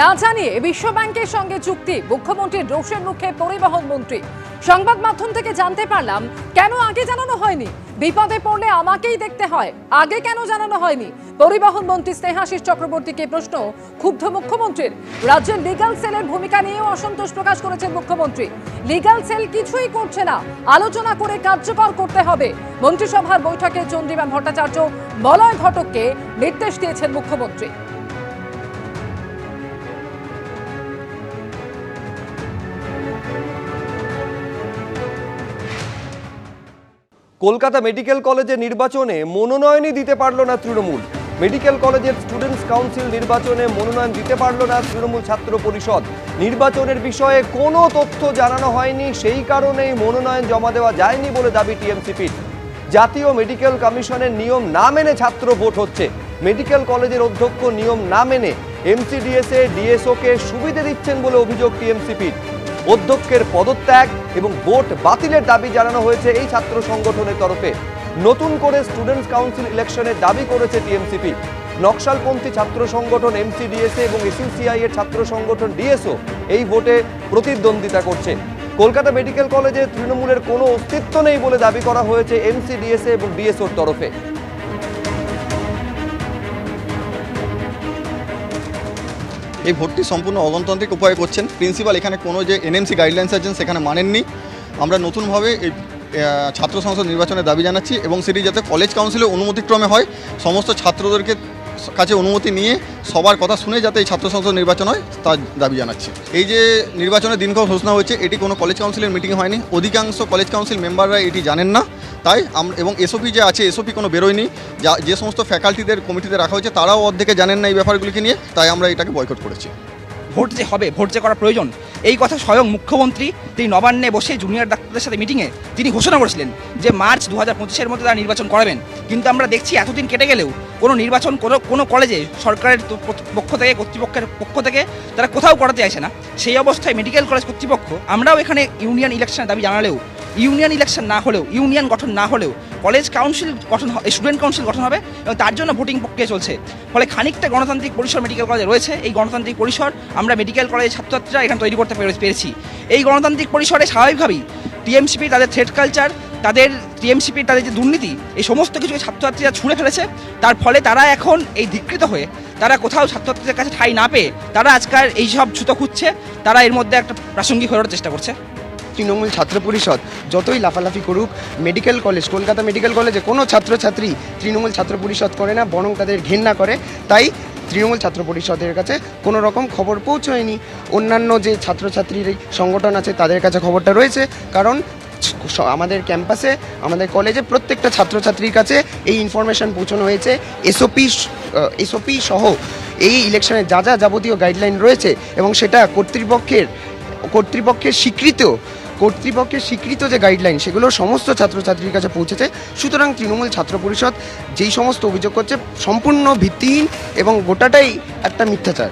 না জানিয়ে বিশ্ব ব্যাংকের সঙ্গে চুক্তি। মুখ্যমন্ত্রীর রোষের মুখে পরিবহন মন্ত্রী। সংবাদ মাধ্যম থেকে জানতে পারলাম, কেন আগে জানানো হয়নি? বিপদে পড়লে আমাকেই দেখতে হয়, আগে কেন জানানো হয়নি? পরিবহন মন্ত্রী স্নেহাশিস চক্রবর্তীকে প্রশ্ন ক্ষুব্ধ মুখ্যমন্ত্রীর। রাজ্যের লিগাল সেলের ভূমিকা নিয়েও অসন্তোষ প্রকাশ করেছেন মুখ্যমন্ত্রী। লিগাল সেল কিছুই করছে না, আলোচনা করে কার্যকর করতে হবে। মন্ত্রিসভার বৈঠকে চন্দ্রিমা ভট্টাচার্য মলয় ঘটককে নির্দেশ দিয়েছেন মুখ্যমন্ত্রী। কলকাতা মেডিকেল কলেজের নির্বাচনে মনোনয়নই দিতে পারল না তৃণমূল। মেডিকেল কলেজের স্টুডেন্টস কাউন্সিল নির্বাচনে মনোনয়ন দিতে পারল না তৃণমূল ছাত্র পরিষদ। নির্বাচনের বিষয়ে কোনো তথ্য জানানো হয়নি, সেই কারণেই মনোনয়ন জমা দেওয়া যায়নি বলে দাবি টিএমসিপির। জাতীয় মেডিকেল কমিশনের নিয়ম না মেনে ছাত্র ভোট হচ্ছে। মেডিকেল কলেজের অধ্যক্ষ নিয়ম না মেনে এমসিডিএসএ ডিএসওকে সুবিধে দিচ্ছেন বলে অভিযোগ টিএমসিপির। অধ্যক্ষের পদত্যাগ এবং ভোট বাতিলের দাবি জানানো হয়েছে এই ছাত্র সংগঠনের তরফে। নতুন করে স্টুডেন্টস কাউন্সিল ইলেকশনের দাবি করেছে টিএমসিপি। নকশালপন্থী ছাত্র সংগঠন এমসিডিএসএ এবং এসইউসিআই এর ছাত্র সংগঠন ডিএসও এই ভোটে প্রতিদ্বন্দ্বিতা করছে। কলকাতা মেডিকেল কলেজে তৃণমূলের কোনো অস্তিত্ব নেই বলে দাবি করা হয়েছে এমসিডিএসএ এবং ডিএসওর তরফে। এই ভর্তি সম্পূর্ণ অগণতান্ত্রিক উপায়ে করছেন। প্রিন্সিপাল এখানে কোনো যে এনএমসি গাইডলাইন্স আছেন সেখানে মানেননি। আমরা নতুনভাবে এই ছাত্র সংসদ নির্বাচনের দাবি জানাচ্ছি এবং সেটি যাতে কলেজ কাউন্সিলের অনুমতিক্রমে হয়, সমস্ত ছাত্রদেরকে কাছে অনুমতি নিয়ে সবার কথা শুনে যাতে এই ছাত্র সংসদ নির্বাচন হয়, তার দাবি জানাচ্ছি। এই যে নির্বাচনের দিনক্ষণ ঘোষণা হয়েছে, এটি কোনো কলেজ কাউন্সিলের মিটিং হয়নি। অধিকাংশ কলেজ কাউন্সিল মেম্বাররা এটি জানেন না। তাই এবং এসওপি যে আছে এসওপি কোনো বেরোয়নি। যা যে সমস্ত ফ্যাকাল্টিদের কমিটিতে রাখা হয়েছে, তারাও অর্ধেকে জানেন না এই ব্যাপারগুলিকে নিয়ে। তাই আমরা এটাকে বয়কট করেছি। ভোট যে হবে, ভোট যে করা প্রয়োজন, এই কথা স্বয়ং মুখ্যমন্ত্রী তিনি নবান্নে বসে জুনিয়র ডাক্তারদের সাথে মিটিংয়ে তিনি ঘোষণা করেছিলেন যে মার্চ দু হাজার মধ্যে তারা নির্বাচন করাবেন। কিন্তু আমরা দেখছি এতদিন কেটে গেলেও কোনো নির্বাচন, কোনো কোনো কলেজে সরকারের পক্ষ থেকে, কর্তৃপক্ষের পক্ষ থেকে তারা কোথাও করাতে চাইছে না। সেই অবস্থায় মেডিকেল কলেজ কর্তৃপক্ষ, আমরাও এখানে ইউনিয়ন ইলেকশনের দাবি জানালেও ইউনিয়ন ইলেকশন না হলেও ইউনিয়ন গঠন না হলেও কলেজ কাউন্সিল গঠন স্টুডেন্ট কাউন্সিল গঠন হবে এবং তার জন্য ভোটিং প্রক্রিয়া চলছে। ফলে খানিকটা গণতান্ত্রিক পরিসর মেডিকেল কলেজে রয়েছে। এই গণতান্ত্রিক পরিসর আমরা মেডিকেল কলেজের ছাত্রছাত্রীরা এখানে তৈরি করতে পেরে- পেরেছি। এই গণতান্ত্রিক পরিসরে স্বাভাবিকভাবেই টিএমসিপি তাদের থ্রেড কালচার তাদের টিএমসিপি তাদের যে দুর্নীতি, এই সমস্ত কিছু ছাত্রছাত্রীরা ছুঁড়ে ফেলেছে। তার ফলে তারা এখন এই ধিকৃত হয়ে, তারা কোথাও ছাত্রছাত্রীদের কাছে ঠাঁই না পেয়ে, তারা আজকাল এই সব ছুতো খুঁজছে, তারা এর মধ্যে একটা প্রাসঙ্গিক হয়ে ওঠার চেষ্টা করছে। তৃণমূল ছাত্র পরিষদ যতই লাফালাফি করুক মেডিকেল কলেজ কলকাতা মেডিকেল কলেজে কোনো ছাত্রছাত্রী তৃণমূল ছাত্র পরিষদ করে না, বরং তাদের ঘেন্না করে। তাই তৃণমূল ছাত্র পরিষদের কাছে কোনো রকম খবর পৌঁছয়নি। অন্যান্য যে ছাত্রছাত্রীর সংগঠন আছে, তাদের কাছে খবরটা রয়েছে। কারণ আমাদের ক্যাম্পাসে, আমাদের কলেজে প্রত্যেকটা ছাত্রছাত্রীর কাছে এই ইনফরমেশন পৌঁছানো হয়েছে। এসওপি এসওপি সহ এই ইলেকশনের যা যা যাবতীয় গাইডলাইন রয়েছে এবং সেটা কর্তৃপক্ষের কর্তৃপক্ষের স্বীকৃত কর্তৃপক্ষের স্বীকৃত যে গাইডলাইন সেগুলো সমস্ত ছাত্রছাত্রীর কাছে পৌঁছেছে। সুতরাং তৃণমূল ছাত্র পরিষদ যেই সমস্ত অভিযোগ করছে, সম্পূর্ণ ভিত্তিহীন এবং গোটাটাই একটা মিথ্যাচার।